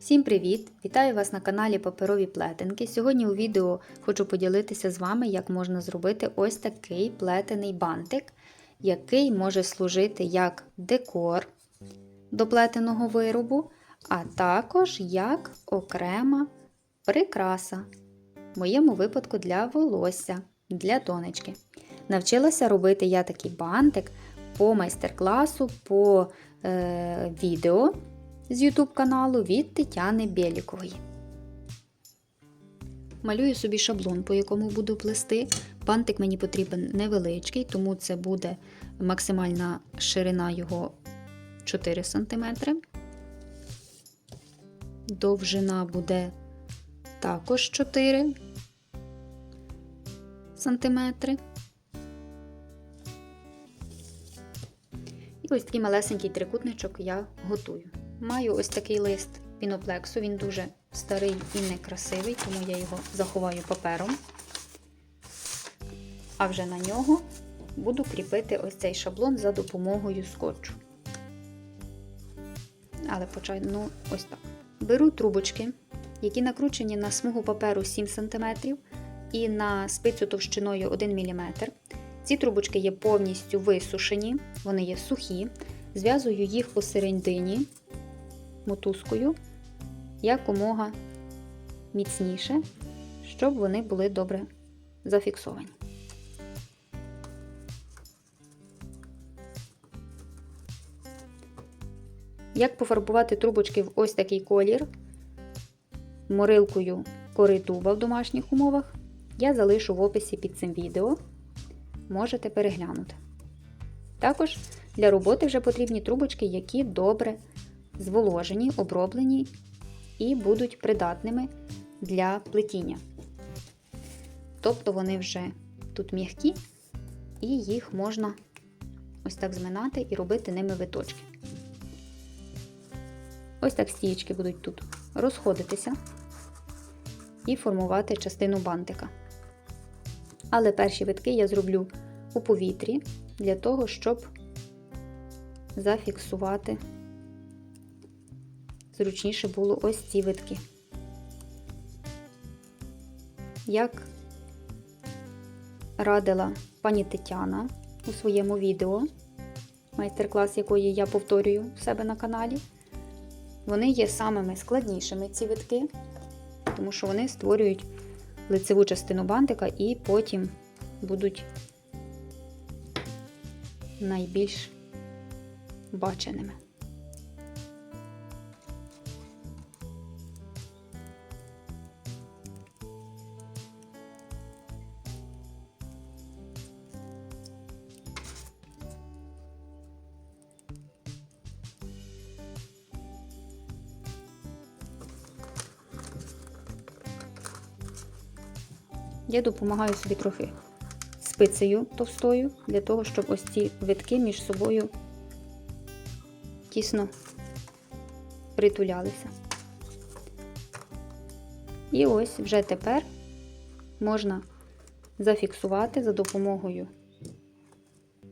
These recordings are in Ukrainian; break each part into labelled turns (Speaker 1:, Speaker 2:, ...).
Speaker 1: Всім привіт! Вітаю вас на каналі Паперові плетенки. Сьогодні у відео хочу поділитися з вами, як можна зробити ось такий плетений бантик, який може служити як декор до плетеного виробу, а також як окрема прикраса, в моєму випадку для волосся, для донечки. Навчилася робити я такий бантик по майстер-класу, по е, відео з YouTube каналу від Тетяни Бєлікової. Малюю собі шаблон, по якому буду плести. Бантик мені потрібен невеличкий, тому це буде максимальна ширина його 4 см. Довжина буде також 4 см. І ось такий малесенький трикутничок я готую. Маю ось такий лист піноплексу, він дуже старий і некрасивий, тому я його заховаю папером. А вже на нього буду кріпити ось цей шаблон за допомогою скотчу. Але почну ось так. Беру трубочки, які накручені на смугу паперу 7 см і на спицю товщиною 1 мм. Ці трубочки є повністю висушені, вони є сухі. Зв'язую їх посередині мотузкою якомога міцніше, щоб вони були добре зафіксовані. Як пофарбувати трубочки в ось такий колір морилкою кори дуба в домашніх умовах, я залишу в описі під цим відео. Можете переглянути. Також для роботи вже потрібні трубочки, які добре зволожені, оброблені і будуть придатними для плетіння. Тобто вони вже тут м'які, і їх можна ось так зминати і робити ними виточки. Ось так стієчки будуть тут розходитися і формувати частину бантика. Але перші витки я зроблю у повітрі для того, щоб зафіксувати зручніше було ось ці витки. Як радила пані Тетяна у своєму відео, майстер-клас якої я повторюю в себе на каналі, вони є самими складнішими ці витки, тому що вони створюють лицеву частину бантика і потім будуть найбільш баченими. Я допомагаю собі трохи спицею товстою, для того, щоб ось ці витки між собою тісно притулялися. І ось вже тепер можна зафіксувати за допомогою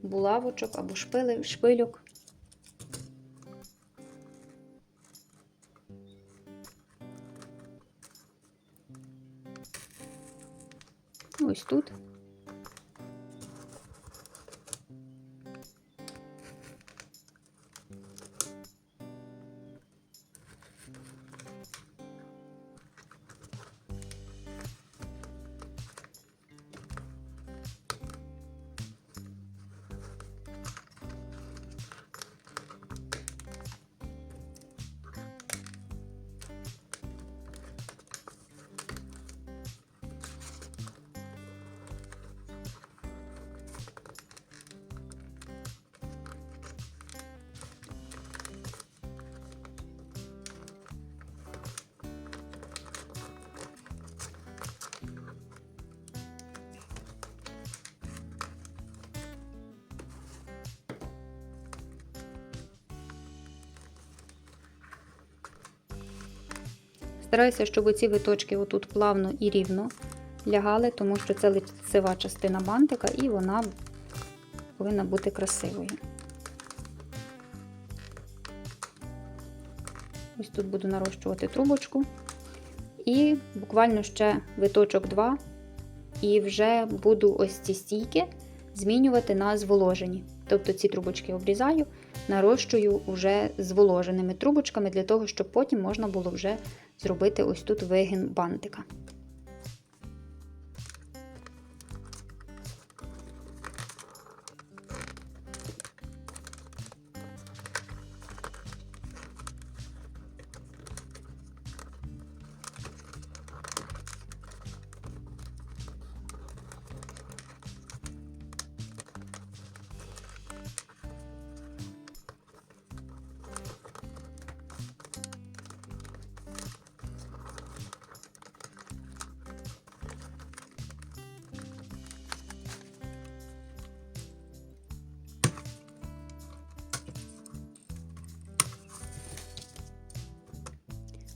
Speaker 1: булавочок або шпили, шпильок. Ось тут. Стараюся, щоб ці виточки отут плавно і рівно лягали, тому що це лицева частина бантика і вона повинна бути красивою. Ось тут буду нарощувати трубочку. І буквально ще виточок 2, і вже буду ось ці стійки змінювати на зволожені. Тобто ці трубочки обрізаю, нарощую вже зволоженими трубочками для того, щоб потім можна було вже зробити ось тут вигін бантика.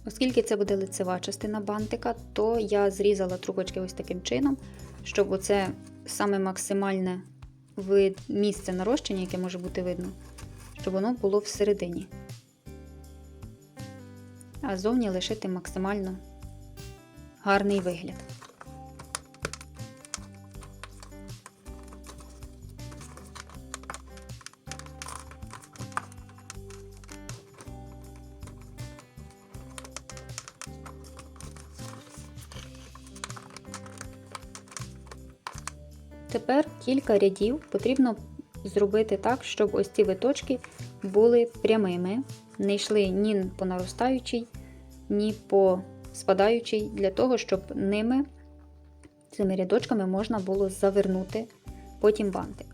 Speaker 1: Оскільки це буде лицева частина бантика, то я зрізала трубочки ось таким чином, щоб оце саме максимальне місце нарощення, яке може бути видно, щоб воно було всередині. А зовні лишити максимально гарний вигляд. Тепер кілька рядів потрібно зробити так, щоб ось ці виточки були прямими, не йшли ні по наростаючій, ні по спадаючій, для того, щоб ними, цими рядочками можна було завернути потім бантик.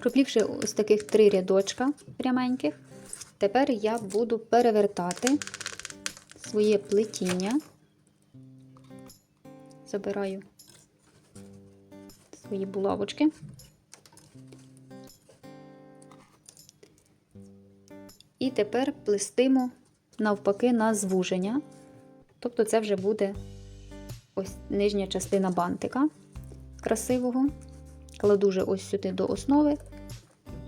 Speaker 1: Проплівши ось таких три рядочка пряменьких, тепер я буду перевертати своє плетіння, забираю свої булавочки. І тепер плестимо навпаки на звуження. Тобто це вже буде ось нижня частина бантика красивого. Кладу вже ось сюди до основи,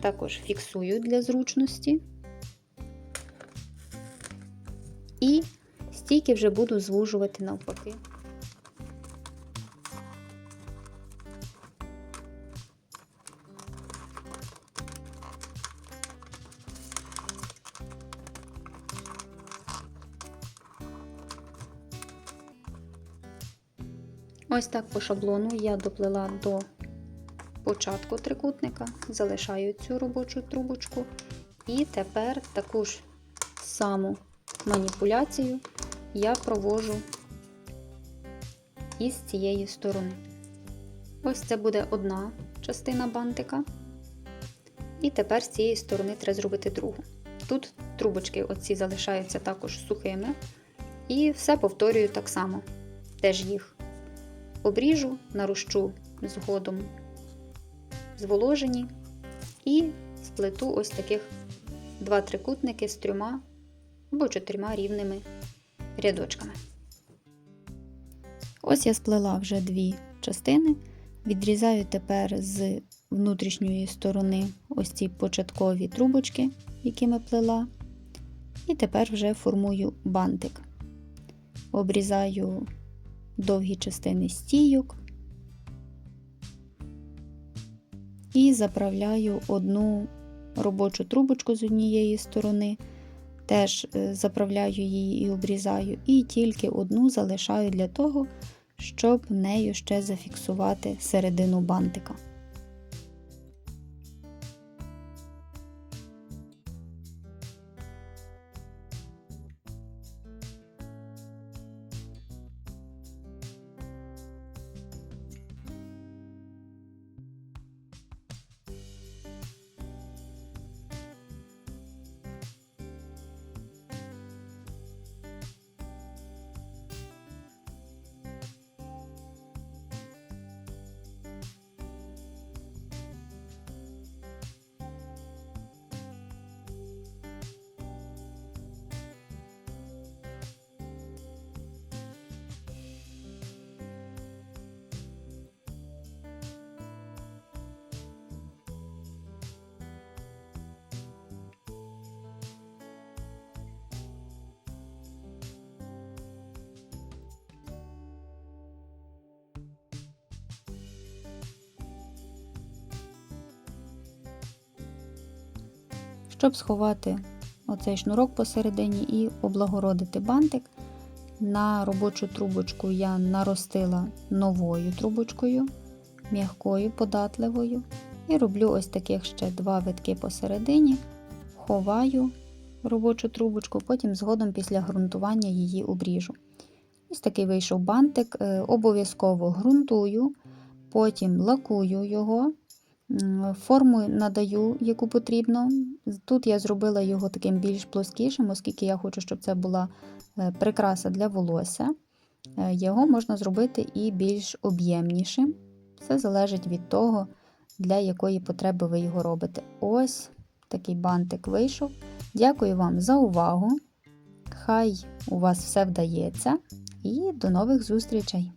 Speaker 1: також фіксую для зручності. І стійки вже буду звужувати навпаки. Ось так по шаблону я доплела до початку трикутника, залишаю цю робочу трубочку, і тепер таку ж саму маніпуляцію я провожу із цієї сторони. Ось це буде одна частина бантика. І тепер з цієї сторони треба зробити другу. Тут трубочки оці залишаються також сухими. І все повторюю так само. Теж їх обріжу, нарощу згодом зволожені і сплету ось таких два трикутники з трьома або чотирма рівними рядочками. Ось я сплела вже дві частини, відрізаю тепер з внутрішньої сторони ось ці початкові трубочки, якими плела, і тепер вже формую бантик. Обрізаю довгі частини стійок, і заправляю одну робочу трубочку з однієї сторони, теж е, заправляю її і обрізаю, і тільки одну залишаю для того, щоб нею ще зафіксувати середину бантика. Щоб сховати оцей шнурок посередині і облагородити бантик. На робочу трубочку я наростила новою трубочкою, м'якою, податливою. І роблю ось таких ще два витки посередині, ховаю робочу трубочку, потім згодом після ґрунтування її обріжу. Ось такий вийшов бантик. Е, Обов'язково ґрунтую, потім лакую його, форму надаю, яку потрібно. Тут я зробила його таким більш плоскішим, оскільки я хочу, щоб це була е, прикраса для волосся. Е, Його можна зробити і більш об'ємнішим. Все залежить від того, для якої потреби ви його робите. Ось такий бантик вийшов. Дякую вам за увагу. Хай у вас все вдається. І до нових зустрічей!